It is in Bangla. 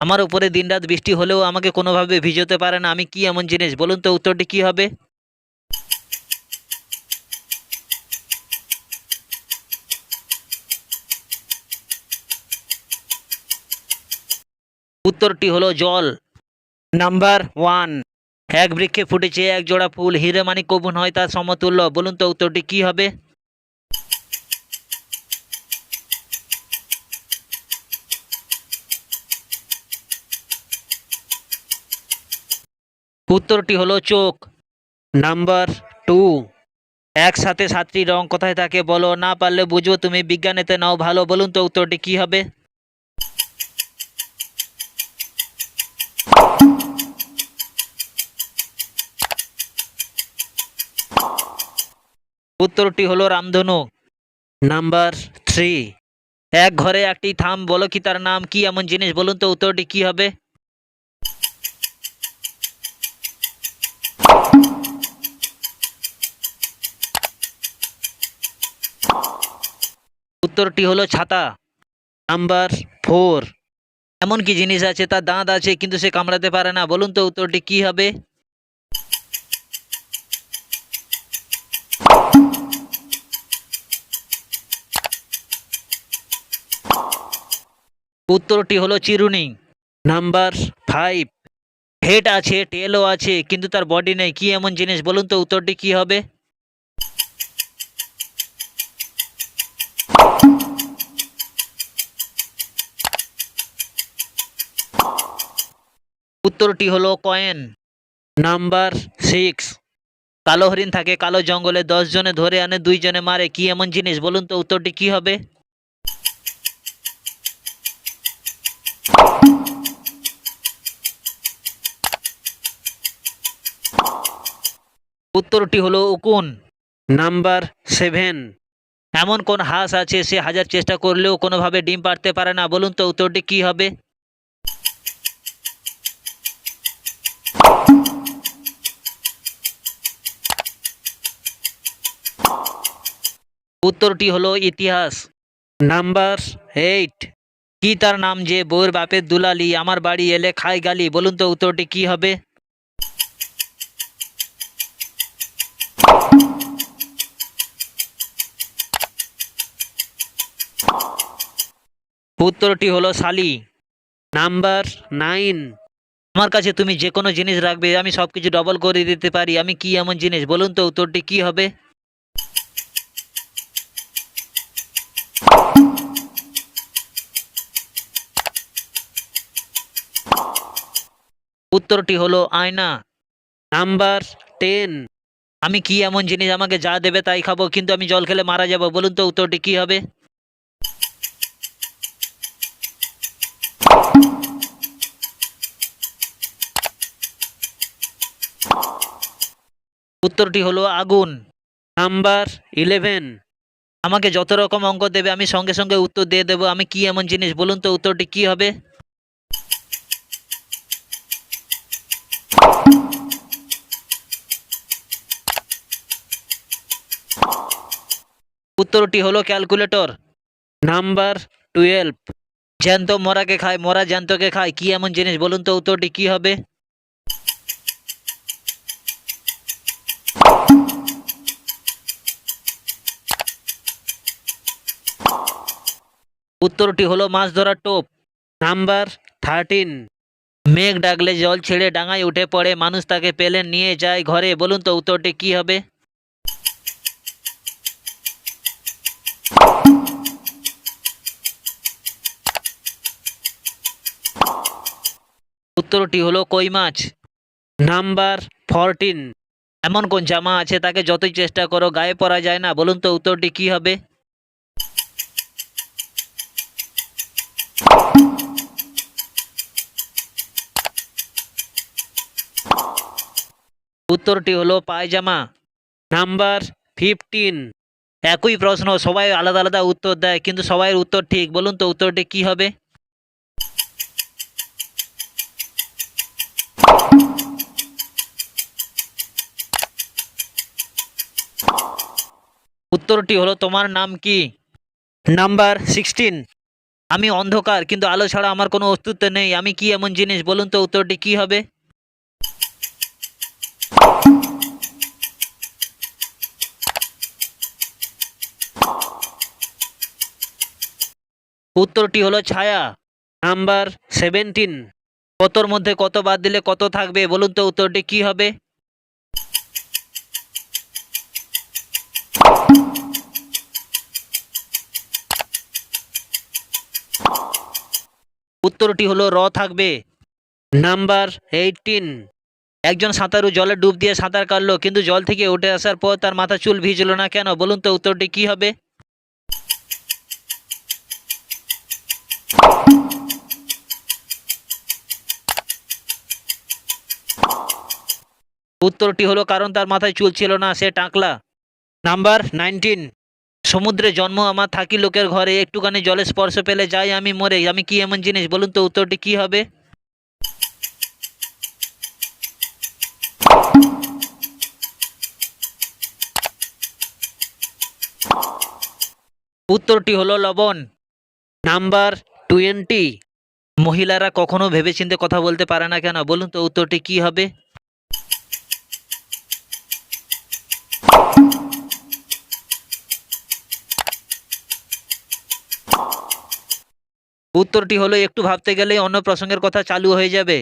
আমার উপরে দিনরাত বৃষ্টি হলেও আমাকে কোনোভাবে ভিজোতে পারে না। আমি কি এমন জিনিস? বলুন তো উত্তরটি কি হবে? উত্তরটি হলো জল। Number one. এক বৃক্ষে ফুটেছে এক জোড়া ফুল। হিরে মানিক কবুন হয় তার সমতুল্য। বলুন তো উত্তরটি কি হবে? উত্তরটি হলো চোখ। Number two. একসাথে সাতটি রং কোথায় থাকে বলো না পারলে বুঝব তুমি বিজ্ঞানেতে নাও ভালো, বলুন তো উত্তরটি কি হবে? উত্তরটি হলো রামধনু। Number three. এক ঘরে একটি থাম, বলো কি তার নাম, কি এমন জিনিস, বলুন তো উত্তরটি কি হবে? উত্তরটি হলো ছাতা। Number four. এমন কি জিনিস আছে, তার দাঁত আছে, কিন্তু সে কামড়াতে পারে না। বলুন তো উত্তরটি কি হবে? উত্তরটি হলো চিরুনি। Number five. হেড আছে, টেলও আছে, কিন্তু তার বডি নেই। কি এমন জিনিস? বলুন তো উত্তরটি কি হবে? উত্তরটি হলো কয়েন। Number six. কালো হরিণ থাকে কালো জঙ্গলে দশ জনে ধরে আনে দুই জনে মারে। কি এমন জিনিস? বলুন তো উত্তরটি কি হবে? উত্তরটি হলো উকুন। Number seven. এমন কোন হাঁস আছে সে হাজার চেষ্টা করলেও কোনোভাবে ডিম পাড়তে পারে না। বলুন তো উত্তরটি কি হবে? উত্তরটি হলো ইতিহাস। Number eight. কি তার নাম যে বউয়ের বাপের দুলালি, আমার বাড়ি এলে খাই গালি বলুন তো উত্তরটি কি হবে? উত্তরটি হলো শালি নাম্বার নাইন। আমার কাছে তুমি যে কোনো জিনিস রাখবে, আমি সব কিছু ডবল করে দিতে পারি, আমি কি এমন জিনিস? বলুন তো উত্তরটি কি হবে? উত্তরটি হলো আয়না। Number ten. আমি কি এমন জিনিস আমাকে যা দেবে তাই খাব কিন্তু আমি জল খেলে মারা যাব? বলুন তো উত্তরটি কি হবে? উত্তরটি হলো আগুন। Number eleven. আমাকে যত রকম অঙ্ক দেবে আমি সঙ্গে সঙ্গে উত্তর দিয়ে দেবো। আমি কি এমন জিনিস? বলুন তো উত্তরটি কি হবে? উত্তরটি হলো ক্যালকুলেটর। Number twelve. জ্যান্ত মরাকে খায়, মরা জ্যান্তকে খায়, কি এমন জিনিস? বলুন তো উত্তরটি কি হবে? উত্তরটি হলো মাছ ধরার টোপ। Number thirteen. মেঘ ডাকলে জল ছেড়ে ডাঙায় উঠে পড়ে, মানুষ তাকে পেলে নিয়ে যায় ঘরে। বলুন তো উত্তরটি কি হবে? উত্তরটি হলো কই মাছ? Number fourteen. এমন কোন জামা আছে তাকে যতই চেষ্টা করো গায়ে পরা যায় না। বলুন তো উত্তরটি কি হবে? উত্তরটি হলো পায়জামা। Number fifteen. একই প্রশ্ন, সবাই আলাদা আলাদা উত্তর দেয়, কিন্তু সবাই উত্তর ঠিক। বলুন তো উত্তরটি কি হবে? উত্তরটি হলো তোমার নাম কি? নাম্বার সিক্সটিন আমি অন্ধকার কিন্তু আলো ছাড়া আমার কোনো অস্তিত্ব নেই। আমি কি এমন জিনিস? বলুন তো উত্তরটি কি হবে? উত্তরটি হলো ছায়া। নাম্বার সেভেন্টিন কতর মধ্যে কত বাদ দিলে কত থাকবে? বলুন তো উত্তরটি কি হবে? উত্তরটি হলো র থাকবে। Number eighteen. একজন সাঁতারু জলে ডুব দিয়ে সাঁতার কাটলো, কিন্তু জল থেকে উঠে আসার পর তার মাথা চুল ভিজলো না কেন? বলুন তো উত্তরটি কি হবে? উত্তরটি হলো কারণ তার মাথায় চুল ছিল না, সে টাকলা। Number nineteen. সমুদ্রে জন্ম, আমার থাকি লোকের ঘরে, একটুখানি জলে স্পর্শ পেলে যাই আমি মরে, আমি কি এমন জিনিস? বলুন তো উত্তরটি কি হবে? উত্তরটি হলো লবণ। Number twenty. মহিলারা কখনো ভেবেচিন্তে কথা বলতে পারে না কেন? বলুন তো উত্তরটি কি হবে? উত্তরটি হলো একটু ভাবতে গেলেই অন্য প্রসঙ্গের কথা চালু হয়ে যাবে।